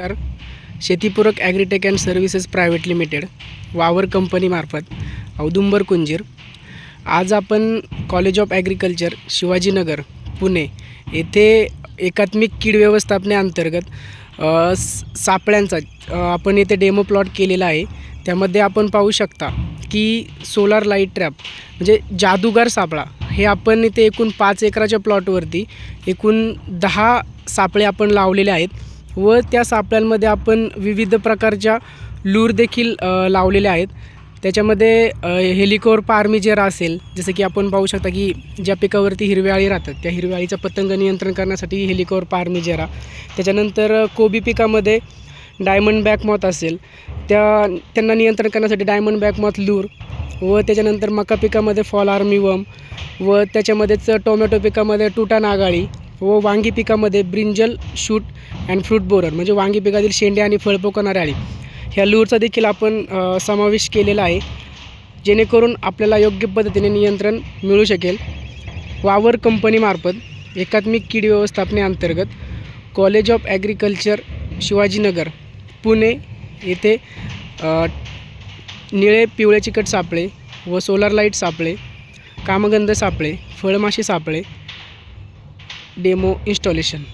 तर शेतीपूरक agritech and services private limited Vavar कंपनीमार्फत Audumbar Kunjir. आज आपण college of agriculture Shivajinagar Pune येथे एकात्मिक कीड व्यवस्थापनेअंतर्गत सापळ्यांचा आपण येथे डेमो प्लॉट केलेला आहे. त्यामध्ये आपण पाहू शकता की सोलार लाइट ट्रॅप म्हणजे जादूगार सापळा हे आपण इथे एकूण पाच एकराच्या प्लॉटवरती एकूण दहा सापळे आपण लावलेले आहेत. व त्या सापळ्यांमध्ये आपण विविध प्रकारच्या लूर देखील लावलेल्या आहेत. त्याच्यामध्ये हेलिकोर पार्मिजेरा असेल जसं की आपण पाहू शकता की ज्या पिकावरती हिरव्याळी राहतात त्या हिरव्याळीचं पतंग नियंत्रण करण्यासाठी हेलिकोर पार्मिजेरा त्याच्यानंतर कोबी पिकामध्ये डायमंड बॅक मॉथ असेल त्या त्यांना नियंत्रण करण्यासाठी डायमंड बॅक मॉथ लूर व त्याच्यानंतर मका पिकामध्ये फॉल आर्मी वम व त्याच्यामध्येच टोमॅटो पिकामध्ये टुटा नागाळी व वांगी पिकामध्ये brinjal shoot and fruit borer म्हणजे वांगी पिकातील शेंडे आणि फळपोकणारी आळी ह्या लूरचा देखील आपण समावेश केलेला आहे जेणेकरून आपल्याला योग्य पद्धतीने नियंत्रण मिळू शकेल. वावर कंपनीमार्फत एकात्मिक कीड व्यवस्थापनेअंतर्गत college of agriculture Shivajinagar Pune येथे निळे पिवळे चिकट सापळे व सोलार लाइट सापळे कामगंध सापळे फळमाशी सापळे डेमो इन्स्टॉलेशन